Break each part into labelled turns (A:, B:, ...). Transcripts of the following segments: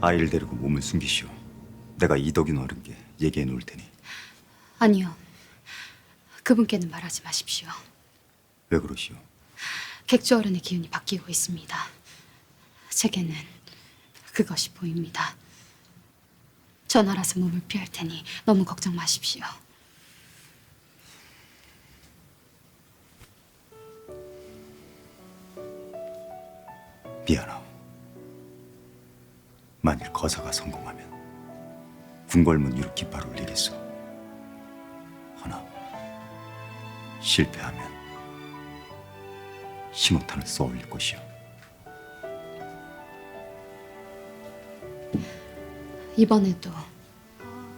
A: 아이를 데리고 몸을 숨기시오. 내가 이덕인 어른께 얘기해 놓을 테니
B: 아니요. 그분께는 말하지 마십시오.
A: 왜 그러시오?
B: 객주 어른의 기운이 바뀌고 있습니다. 제게는 그것이 보입니다. 전 알아서 몸을 피할 테니 너무 걱정 마십시오.
A: 미안하오. 만일 거사가 성공하면 궁궐문 위로 깃발 올리겠소. 허나 실패하면 신호탄을 쏘아 올릴 것이오.
B: 이번에도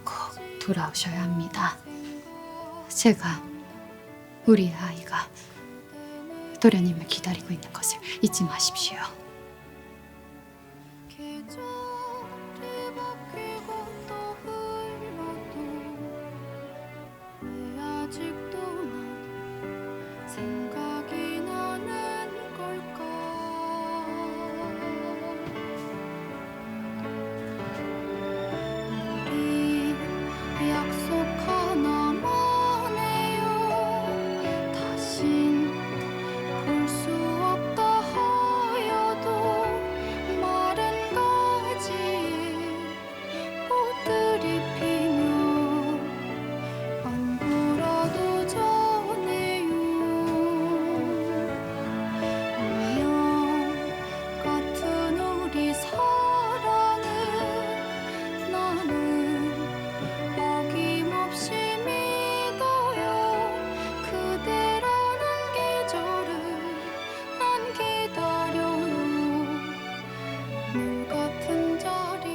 B: 꼭 돌아오셔야 합니다. 제가 우리 아이가 도련님을 기다리고 있는 것을 잊지 마십시오.